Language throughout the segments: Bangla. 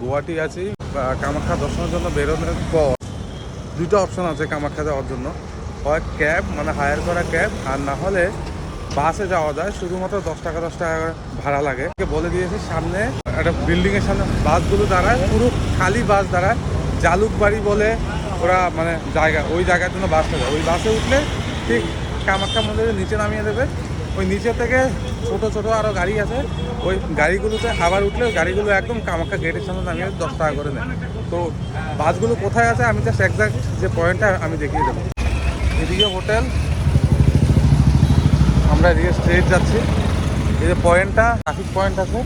গুয়াহাটি আছি কামাখ্যা দর্শনের জন্য বেরোনোর পর দুটো অপশন আছে কামাখ্যা যাওয়ার জন্য। হয় ক্যাব মানে হায়ার করা ক্যাব আর না হলে বাসে যাওয়া যায়। শুধুমাত্র দশ টাকা দশ টাকা ভাড়া লাগে। বলে দিয়েছি, সামনে একটা বিল্ডিং এর সামনে বাসগুলো দাঁড়ায়, পুরো খালি বাস দাঁড়ায়। জালুকবাড়ি বলে ওরা মানে জায়গা, ওই জায়গার জন্য বাসটা যায়। ওই বাসে উঠলে ঠিক কামাখ্যা মন্দিরের নিচে নামিয়ে দেবে। ওই নিচে থেকে ছোট ছোট আরও গাড়ি আছে। ওই গাড়িগুলোতে আবার উঠলে গাড়িগুলো একদম কামাখ্যা গেটের সামনে নামিয়ে দশ টাকা করে নেয়। তো বাসগুলো কোথায় আছে আমি জাস্ট একজাক্ট যে পয়েন্টটা আমি দেখিয়ে দেবো। এদিকে হোটেল। আমরা এদিকে স্ট্রেট যাচ্ছি। এই যে পয়েন্টটা ট্রাফিক পয়েন্ট আছে।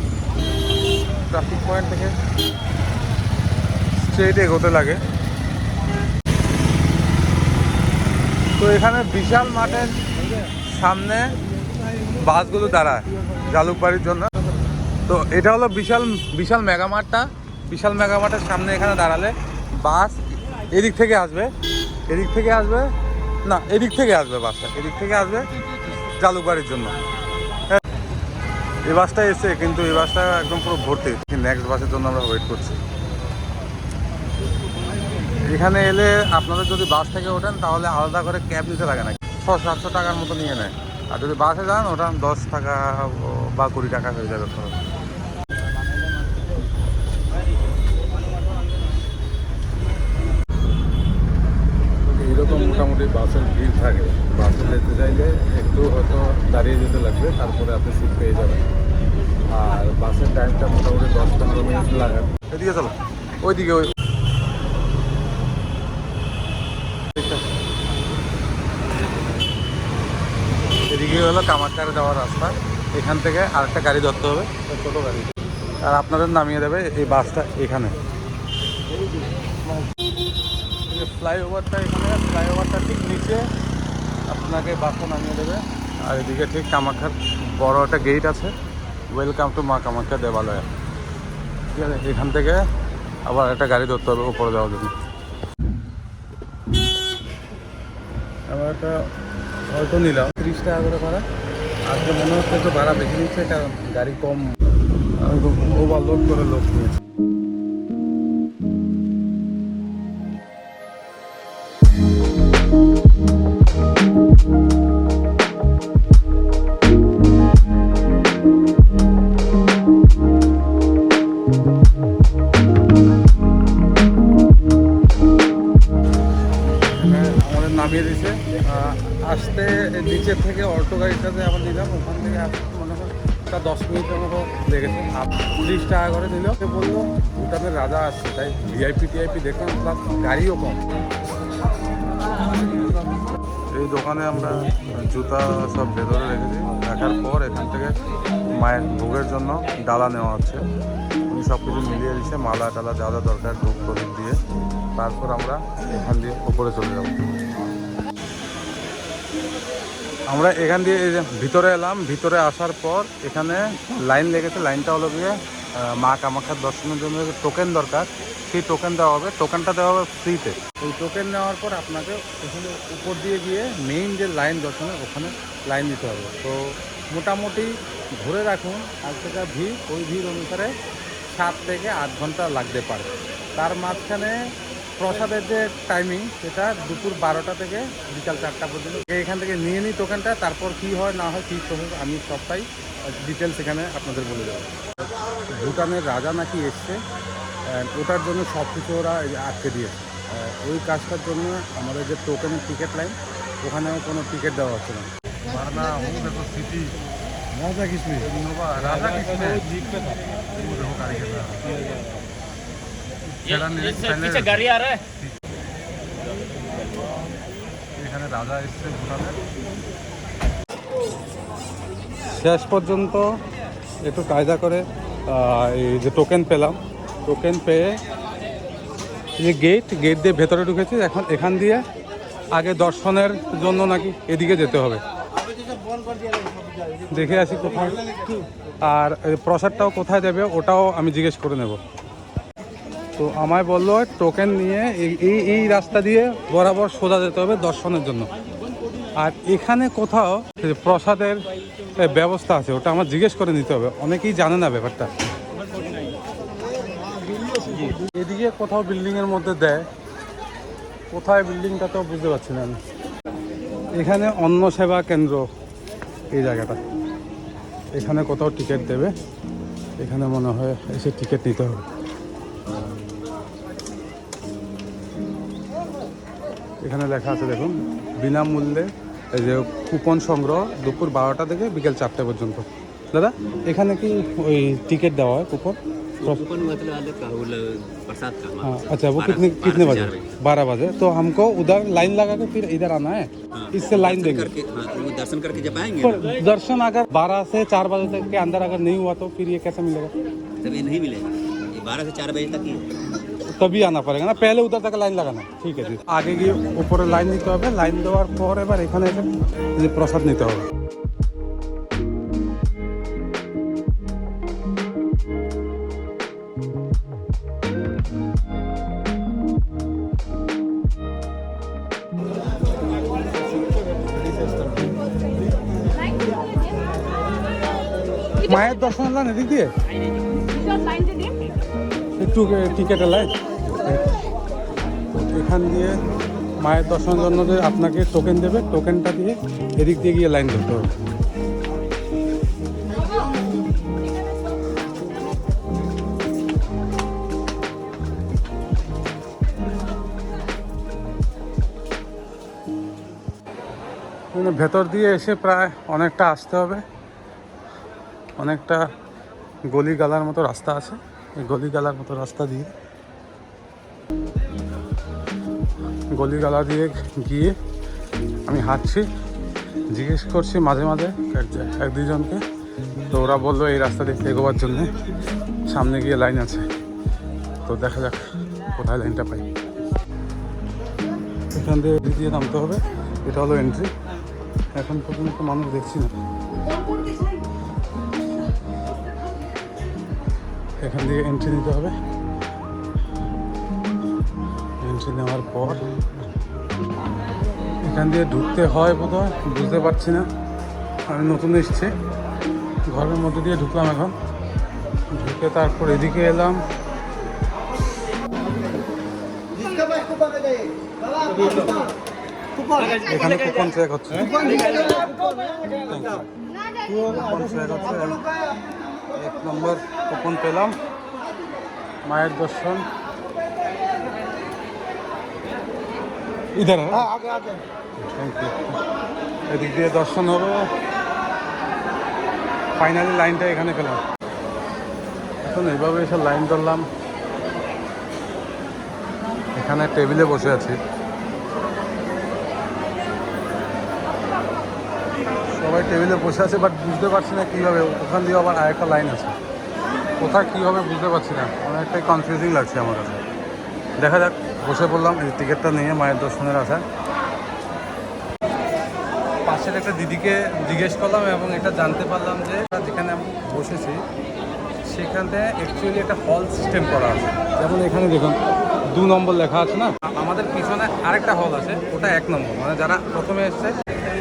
ট্রাফিক পয়েন্ট থেকে স্ট্রেট এগোতে লাগে। তো এখানে বিশাল মাঠের সামনে বাসগুলো দাঁড়ায় জালুকবাড়ির জন্য। তো এটা হলো বিশাল বিশাল মেগামার্টটা বিশাল মেগামার্টের সামনে এখানে দাঁড়ালে বাস এদিক থেকে আসবে। এদিক থেকে আসবে, না, এদিক থেকে আসবে বাসটা। এদিক থেকে আসবে জালুকবাড়ির জন্য। এই বাসটা এসে কিন্তু এই বাসটা একদম পুরো ভর্তি। নেক্সট বাসের জন্য আমরা ওয়েট করছি। এখানে এলে আপনাদের যদি বাস থেকে ওঠেন, তাহলে আলাদা করে ক্যাব নিতে লাগে না ছ সাতশো টাকার মতো নিয়ে নেয়। আর যদি বাসে যান ওটা দশ টাকা বা কুড়ি টাকা হয়ে যাবে খরচ। মোটামুটি বাসের ভিড় থাকে। বাসে যেতে চাইলে একটু হয়তো দাঁড়িয়ে যেতে লাগবে তারপরে আপনি সিট পেয়ে যাবেন। আর বাসের টাইমটা মোটামুটি দশ পনেরো মিনিট লাগে এদিকে চলো। ওইদিকে ওই এদিকে হলো কামাখ্যার যাওয়ার রাস্তা। এখান থেকে আরেকটা গাড়ি ধরতে হবে ছোটো গাড়ি। আর আপনাদের নামিয়ে দেবে এই বাসটা এখানে। ফ্লাইওভারটা এখানে, ফ্লাইওভারটা ঠিক নিচে আপনাকে বাসটা নামিয়ে দেবে। আর এদিকে ঠিক কামাখ্যার বড় একটা গেট আছে। ওয়েলকাম টু মা কামাখ্যা দেবালয়। ঠিক আছে, এখান থেকে আবার একটা গাড়ি ধরতে হবে উপরে যাওয়ার জন্য। আবার একটা অটো নিলাম। তিরিশ টাকা করে ভাড়া। আজকে মনে হচ্ছে একটু ভাড়া বেশি নিচ্ছে, কারণ গাড়ি কম। ওভারলোড করে লোক নিয়েছে। আসতে নিচের থেকে অটো গাড়িটাতে আবার নিলাম, ওখান থেকে মনে হয় তা দশ মিনিটের মতো লেগেছে। তিরিশ টাকা করে নিল। সে বলল ভুটানের রাজা আসছে তাই ভিআইপি টিআইপি দেখলাম প্লাস গাড়িও কম। এই দোকানে আমরা জুতা সব ভেতরে রেখেছি। রাখার পর এখান থেকে মায়ের ভোগের জন্য ডালা নেওয়া হচ্ছে। উনি সব কিছু মিলিয়ে দিচ্ছে মালা টালা যা যা দরকার ধূপ প্রদীপ দিয়ে। তারপর আমরা এখান দিয়ে উপরে চলে যাব। আমরা এখান দিয়ে ভিতরে এলাম, ভিতরে আসার পর এখানে লাইন লেগেছে, লাইনটা হলো গিয়ে মা কামাখ্যার দর্শনের জন্য যে টোকেন দরকার, সেই টোকেন দেওয়া হবে। টোকেনটা দেওয়া হবে ফ্রিতে ওই টোকেন নেওয়ার পর আপনাকে ওখানে উপর দিয়ে গিয়ে মেইন যে লাইন দর্শনের, ওখানে লাইন দিতে হবে। তো মোটামুটি ধরে রাখুন আজকের ভিড়, ওই ভিড় অনুসারে সাত থেকে আট ঘণ্টা লাগতে পারে। তার মাঝখানে প্রসাদের যে টাইমিং সেটা দুপুর বারোটা থেকে বিকাল চারটা পর্যন্ত। এখান থেকে নিয়ে নিই টোকেনটা তারপর কি হয় না হয় কী সময় আমি সবটাই ডিটেলস এখানে আপনাদের বলে দেবো। ভুটানের রাজা নাকি এসছে ওটার জন্য সব কিছু ওরা আটকে দিয়েছে। ওই কাজটার জন্য আমাদের যে টোকেনের টিকিট লাইন ওখানেও কোনো টিকিট দেওয়া হচ্ছে না। সিটি কৃষ্ণ। কৃষ্ণ। पीछे गाड़ी आ रहा है এখানে রাজা এসছে ভুটানের শেষ পর্যন্ত একটু কায়দা করে আহ, এই যে টোকেন পেলাম টোকেন পেয়ে এই যে গেট গেট দিয়ে ভেতরে ঢুকেছি এখন এখান দিয়ে আগে দর্শনের জন্য নাকি এদিকে যেতে হবে দেখে আসি কোথায় আর এই প্রসাদটাও কোথায় দেবে ওটাও আমি জিজ্ঞেস করে নেব তো আমায় বলল টোকেন নিয়ে এই এই রাস্তা দিয়ে বরাবর সোজা যেতে হবে দর্শনের জন্য। আর এখানে কোথাও প্রসাদের ব্যবস্থা আছে, ওটা আমার জিজ্ঞেস করে নিতে হবে। অনেকেই জানে না ব্যাপারটা। এদিকে কোথাও বিল্ডিং এর মধ্যে দেয়, কোথায় বিল্ডিংটা তো বুঝতে পারছি না এখানে অন্ন সেবা কেন্দ্র, এই জায়গাটা। এখানে কোথাও টিকিট দেবে, এখানে মনে হয় এসে টিকিট নিতে হবে। এখানে লেখা আছে দেখুন বিনামূল্যে এই যে কুপন সংগ্রহ দুপুর বারোটা থেকে বিকেল চারটে পর্যন্ত দাদা এখানে কি ওই টিকিট দেওয়া হয় কুপন कूपन मतलब अलग का वो ल- प्रसाद का हाँ अच्छा वो कितने कितने बजे बारह बजे तो हमको उधर लाइन लगा के फिर इधर आना है इससे लाइन देंगे करके हाँ तो वो दर्शन करके जब आएंगे पर दर्शन अगर बारह से चार बजे तक के अंदर अगर नहीं हुआ तो फिर ये कैसे मिलेगा तब ये नहीं मिलेगा ये बारह से चार बजे तक ही है তবেই আনা পারে না পেলে উদার থেকে লাইন লাগানো ঠিক আছে আগে গিয়ে উপরে লাইন নিতে হবে লাইন দেওয়ার পর এবার এখানে এসে প্রসাদ নিতে হবে মায়ের দর্শন দে না দিদি একটু টিকেটের লাইন এখান দিয়ে মায়ের দর্শনের জন্য আপনাকে টোকেন দেবে টোকেনটা দিয়ে এদিক দিয়ে গিয়ে লাইন ধরতে হবে। ভেতর দিয়ে এসে প্রায় অনেকটা আসতে হবে। অনেকটা গলি গালার মতো রাস্তা আছে। এই গলি গালার মতো রাস্তা দিয়ে। গলি গালা দিয়ে গিয়ে আমি হাঁটছি, জিজ্ঞেস করছি মাঝে মাঝে এক দুজনকে তো ওরা বলল, এই রাস্তা দিয়ে এগোবার জন্য সামনে গিয়ে লাইন আছে। তো দেখা যাক কোথায় লাইনটা পাই। এখান দিয়ে দিয়ে নামতে হবে। এটা হলো এন্ট্রি এখন পর্যন্ত মানুষ দেখছি না। এখান থেকে এন্ট্রি নিতে হবে। এন্ট্রি নেওয়ার পর এখান দিয়ে ঢুকতে হয় বোধ বুঝতে পারছি না। আমি নতুন এসছি, ঘরের মধ্যে দিয়ে ঢুকলাম এখন। ঢুকে তারপর এদিকে এলাম। এখানে কুপন চেক হচ্ছে। এক নম্বর কুপন পেলাম। মায়ের দর্শন। ইধার থ্যাংক ইউ এদিক দিয়ে দর্শন হবে ফাইনালি লাইনটা এখানে পেলাম। এখন এইভাবে এসে লাইন ধরলাম। এখানে টেবিলে বসে আছি। সবাই টেবিলে বসে আছে বাট বুঝতে পারছি না কীভাবে। ওখান দিয়ে আবার আরেকটা লাইন আছে। কোথায় কী হবে বুঝতে পারছি না। অনেকটাই কনফিউজিং লাগছে আমার কাছে। দেখা যাক, বসে পড়লাম, এই টিকিটটা নিয়ে মায়ের দর্শনের আশায়। পাশের একটা দিদিকে জিজ্ঞেস করলাম এবং এটা জানতে পারলাম যে যেখানে আমি বসেছি, সেখানে অ্যাকচুয়ালি একটা হল সিস্টেম করা আছে। যেমন এখানে দেখুন, দু নম্বর লেখা আছে না? আমাদের পিছনে আরেকটা হল আছে, ওটা এক নম্বর। মানে যারা প্রথমে এসছে,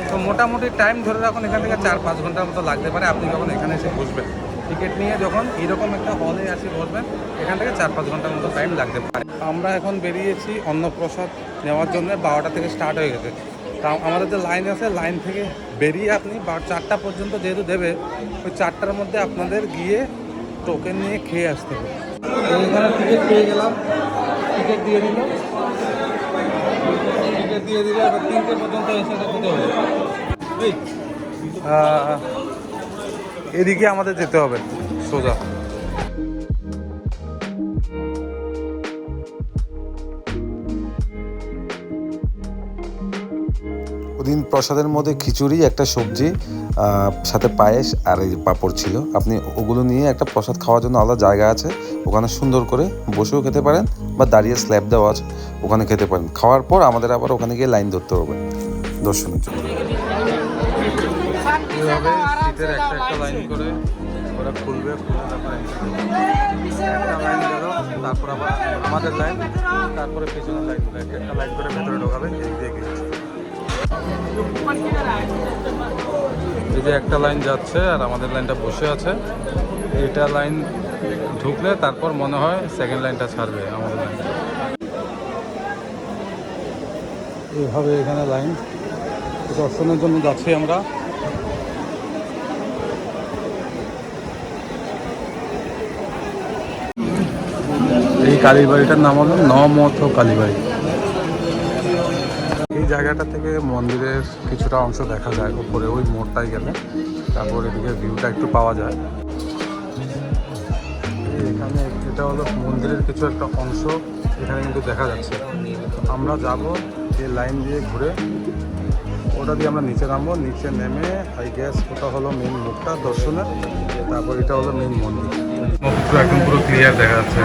তো মোটামুটি টাইম ধরে রাখুন, এখান থেকে চার পাঁচ ঘণ্টার মতো লাগতে পারে। আপনি যখন এখানে এসে বসবেন। টিকিট নিয়ে যখন এরকম একটা হলে আসে বসবেন, এখান থেকে চার পাঁচ ঘণ্টার মতো টাইম লাগতে পারে। আমরা এখন বেরিয়েছি অন্নপ্রসাদ নেওয়ার জন্য, বারোটা থেকে স্টার্ট হয়ে গেছে। তা আমাদের যে লাইন আছে লাইন থেকে বেরিয়ে আপনি চারটা পর্যন্ত যেহেতু দেবে, ওই চারটার মধ্যে আপনাদের গিয়ে টোকেন নিয়ে খেয়ে আসতে হবে। এখানে টিকিট পেয়ে গেলাম। টিকিট দিয়ে দিল। টিকিট দিয়ে দিলে তিনটে পর্যন্ত এসে যেতে হবে এদিকে আমাদের যেতে হবে। সোজা। ওদিন প্রসাদের মধ্যে খিচুড়ি, একটা সবজি সাথে পায়েস আর এই পাঁপড় ছিল। আপনি ওগুলো নিয়ে একটা প্রসাদ খাওয়ার জন্য আলাদা জায়গা আছে। ওখানে সুন্দর করে বসেও খেতে পারেন বা দাঁড়িয়ে স্ল্যাব দেওয়া আছে, ওখানে খেতে পারেন। খাওয়ার পর আমাদের আবার ওখানে গিয়ে লাইন ধরতে হবে। দর্শনের জন্য। এভাবে সিটের একটা একটা লাইন করে ওরা খুলবে খুলে তারপরে একটা তারপর আবার আমাদের লাইন তারপরে পেছনের লাইন একটা লাইন করে ভেতরে ঢোকাবে দিয়ে এই যে একটা লাইন যাচ্ছে আর আমাদের লাইনটা বসে আছে এটা লাইন ঢুকলে তারপর মনে হয় সেকেন্ড লাইনটা ছাড়বে আমাদের লাইনটা এইভাবে এখানে লাইন দর্শনের জন্য যাচ্ছি আমরা। কালীবাড়িটার নাম হলো নমথ কালীবাড়ি। এই জায়গাটা থেকে মন্দিরের কিছুটা অংশ দেখা যায়, উপরে, ওই মোড়টায় গেলে। তারপর এদিকে ভিউটা একটু পাওয়া যায়। এখানে এটা হলো মন্দিরের কিছু একটা অংশ, এখানে কিন্তু দেখা যাচ্ছে। আমরা যাব এই লাইন দিয়ে ঘুরে। ওটা দিয়ে আমরা নিচে নামবো, নিচে নেমে আই গ্যাস ওটা হলো মেন মুখটা, দর্শনের। তারপর এটা হলো মেন মন্দির। একদম পুরো ক্লিয়ার দেখা যাচ্ছে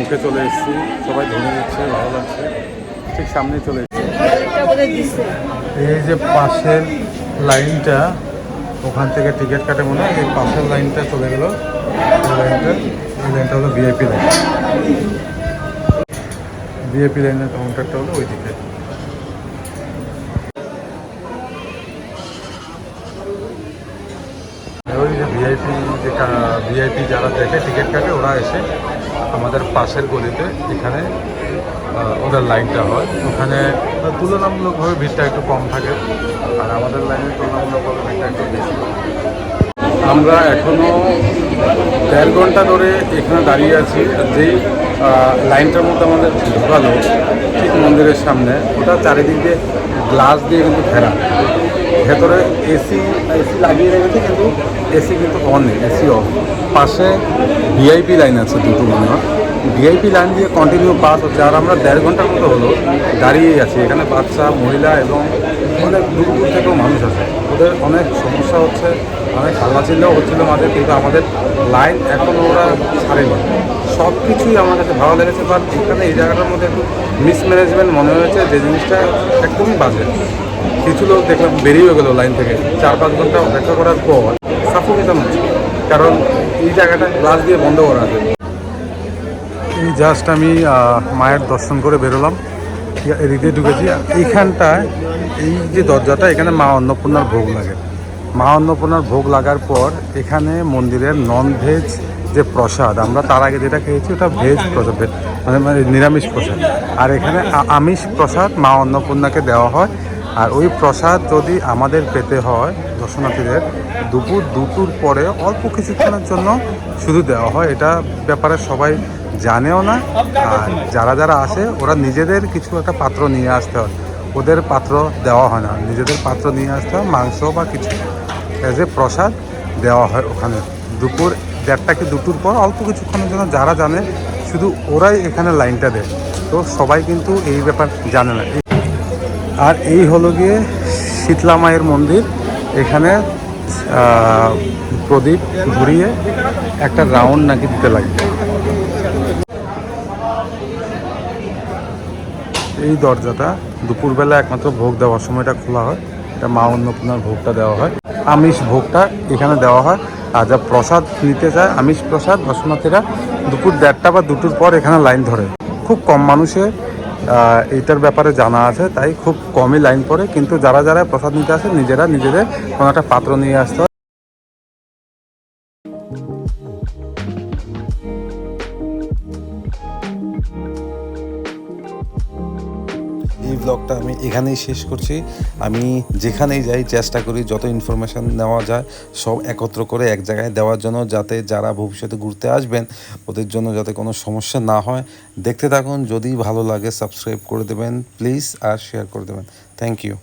মুখে চলে এসেছি। সবাই ধরে নিচ্ছে ভালো লাগছে। ঠিক সামনে চলে এসেছি। এই যে পাশের লাইনটা ওখান থেকে টিকিট কাটে মনে হয় এই পাশের লাইনটা চলে গেল। লাইনটা এই লাইনটা হলো ভিআইপি লাইন। ভিআইপি লাইনের কাউন্টারটা হলো ওই দিকে ওই যে ভিআইপি যে ভিআইপি যারা দেখে টিকিট কাটে ওরা এসে আমাদের পাশের গলিতে এখানে ওদের লাইনটা হয়। ওখানে তুলনামূলকভাবে ভিড়টা একটু কম থাকে, আর আমাদের লাইনে তুলনামূলকভাবে ভিড়টা একটু বেশি। আমরা এখনও দেড় ঘণ্টা ধরে এখানে দাঁড়িয়ে আছি, যেই লাইনটার মধ্যে আমাদের ঢোকালো ঠিক মন্দিরের সামনে, ওটা চারিদিক দিয়ে গ্লাস দিয়ে কিন্তু ঘেরা। ভেতরে এসি এসি লাগিয়ে রেখেছে কিন্তু এসি কিন্তু অন নেই এসি অফ পাশে ভিআইপি লাইন আছে দুটো মনে হয়। ভিআইপি লাইন দিয়ে কন্টিনিউ পাস হচ্ছে। আর আমরা দেড় ঘণ্টার মতো হলো দাঁড়িয়েই আছি। এখানে বাচ্চা, মহিলা এবং অনেক দূর দূর থেকেও মানুষ আছে ওদের অনেক সমস্যা হচ্ছে, অনেক হাল্লা চিল্লাও হচ্ছিল মাঝে কিন্তু আমাদের লাইন এখন ওরা ছাড়েনি। সব কিছুই আমার কাছে ভালো লেগেছে বাট এখানে এই জায়গাটার মধ্যে একটু মিসম্যানেজমেন্ট মনে হয়েছে, যে জিনিসটা একদমই বাজে। কিছু লোক দেখলাম বেরিয়ে গেলো লাইন থেকে, চার পাঁচ ঘণ্টা অপেক্ষা করার পর সাফোকেশন হচ্ছে কারণ এই জায়গাটা গ্লাস দিয়ে বন্ধ করা আছে। এই জাস্ট আমি মায়ের দর্শন করে বেরোলাম এদিক ঢুকেছি। এইখানটায় এই যে দরজাটা, এখানে মা অন্নপূর্ণার ভোগ লাগে। মা অন্নপূর্ণার ভোগ লাগার পর এখানে মন্দিরের নন ভেজ যে প্রসাদ, আমরা তার আগে যেটা খেয়েছি ওটা ভেজ প্রসাদ মানে মানে নিরামিষ প্রসাদ। আর এখানে আমিষ প্রসাদ মা অন্নপূর্ণাকে দেওয়া হয়। আর ওই প্রসাদ যদি আমাদের পেতে হয়, দর্শনার্থীদের, দুপুর দুপুর পরে অল্প কিছুক্ষণের জন্য শুধু দেওয়া হয়। এটা ব্যাপারে সবাই জানেও না। আর যারা যারা আসে, ওরা নিজেদের কিছু একটা পাত্র নিয়ে আসতে হয়। ওদের পাত্র দেওয়া হয় না। নিজেদের পাত্র নিয়ে আসতে হয়, মাংস বা কিছু। অ্যাজ এ প্রসাদ দেওয়া হয় ওখানে। দুপুর দেড়টা কি দুটোর পর অল্প কিছুক্ষণের জন্য যারা জানে, শুধু ওরাই এখানে লাইনটা দেয়। তো সবাই কিন্তু এই ব্যাপার জানে না। আর এই হলো গিয়ে শীতলা মায়ের মন্দির। এখানে প্রদীপ ঘুরিয়ে একটা রাউন্ড নাকি দিতে লাগে। এই দরজাটা দুপুরবেলা একমাত্র ভোগ দেওয়ার সময়টা খোলা হয়। এটা মা অন্নপূর্ণার ভোগটা দেওয়া হয়। আমিষ ভোগটা এখানে দেওয়া হয়। আর যা প্রসাদ নিতে চায় আমিষ প্রসাদ দর্শনার্থীরা দুপুর দেড়টা বা দুটোর পর এখানে লাইন ধরে। খুব কম মানুষের এইটার ব্যাপারে জানা আছে, তাই খুব কমই লাইন পড়ে, কিন্তু যারা যারা প্রসাদ নিতে আসে, নিজেরা নিজেদের কোনো একটা পাত্র নিয়ে আসতে ব্লগটা আমি এখানেই শেষ করছি। আমি যেখানেই যাই, চেষ্টা করি যত ইনফরমেশান নেওয়া যায়, সব একত্র করে এক জায়গায় দেওয়ার জন্য যাতে যারা ভবিষ্যতে ঘুরতে আসবেন, ওদের জন্য যাতে কোনো সমস্যা না হয়। দেখতে থাকুন, যদি ভালো লাগে সাবস্ক্রাইব করে দেবেন প্লিজ আর শেয়ার করে দেবেন। Thank you